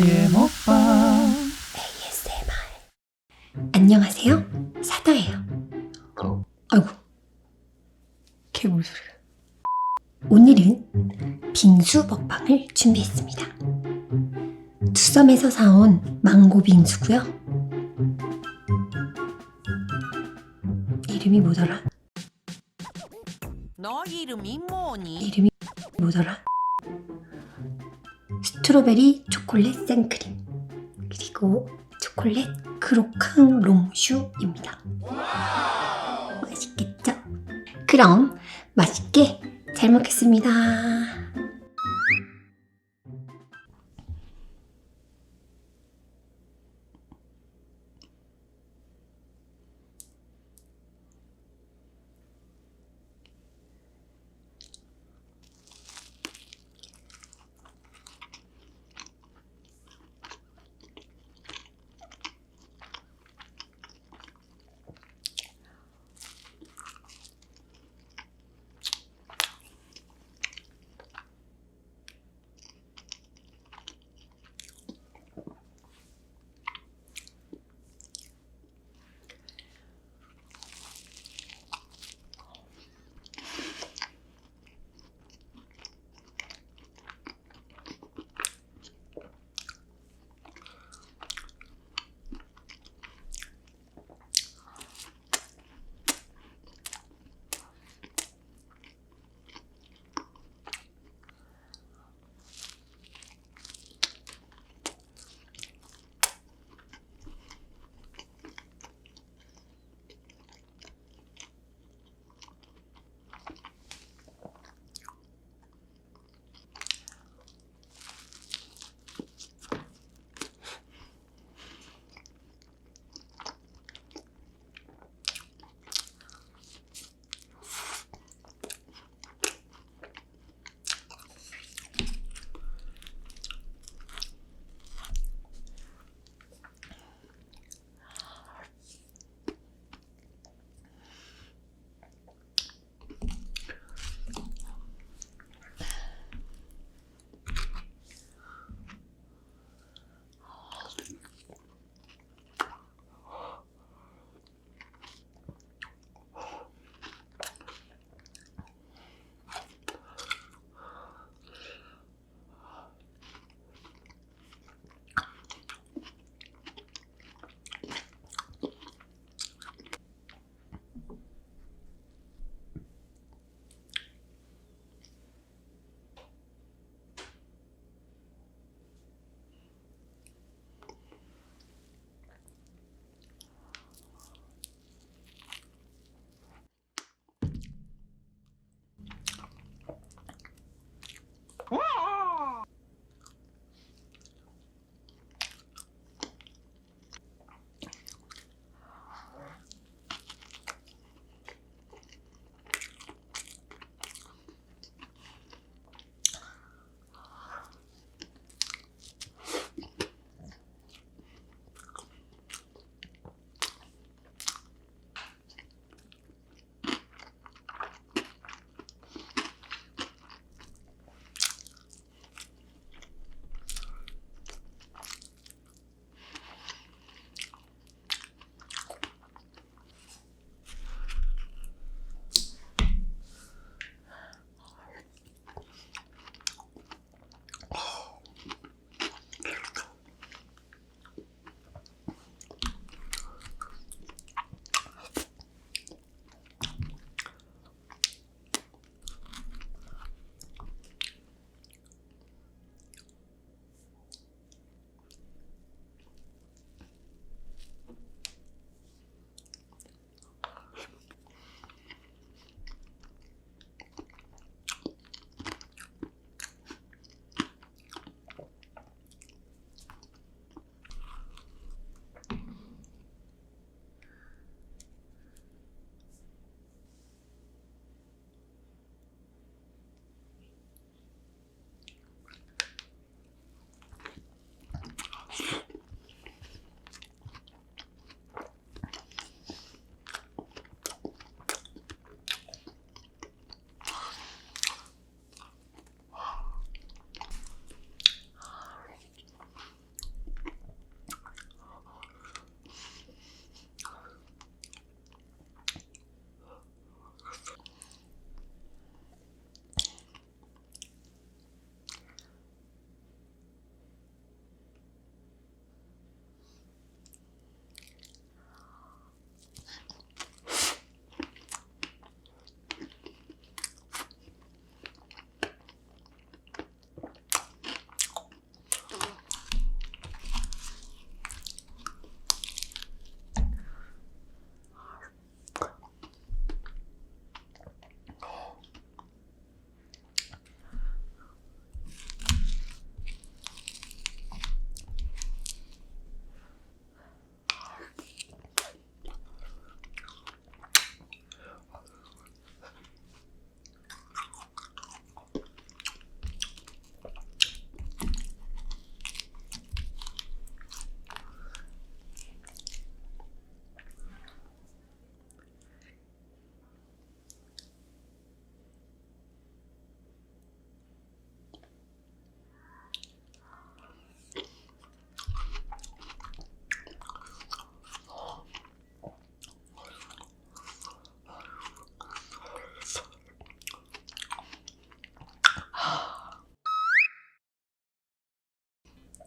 사다의 먹방. ASMR 안녕하세요. 사다예요. 아이고. 개물 소리가 오늘은 빙수 먹방을 준비했습니다. 투썸에서 사온 망고 빙수고요. 이름이 뭐더라? 너 이름이 뭐니? 이름이 뭐더라? 스트로베리 초콜릿 생크림 그리고 초콜릿 크로캉 롱슈입니다. 맛있겠죠? 그럼 맛있게 잘 먹겠습니다.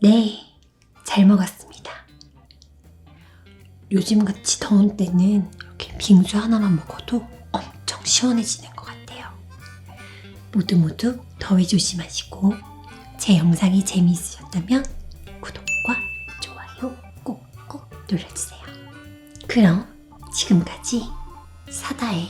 네, 잘 먹었습니다. 요즘같이 더운 때는 이렇게 빙수 하나만 먹어도 엄청 시원해지는 것 같아요. 모두 모두 더위 조심하시고 제 영상이 재미있으셨다면 구독과 좋아요 꼭꼭 눌러주세요. 그럼 지금까지 사다의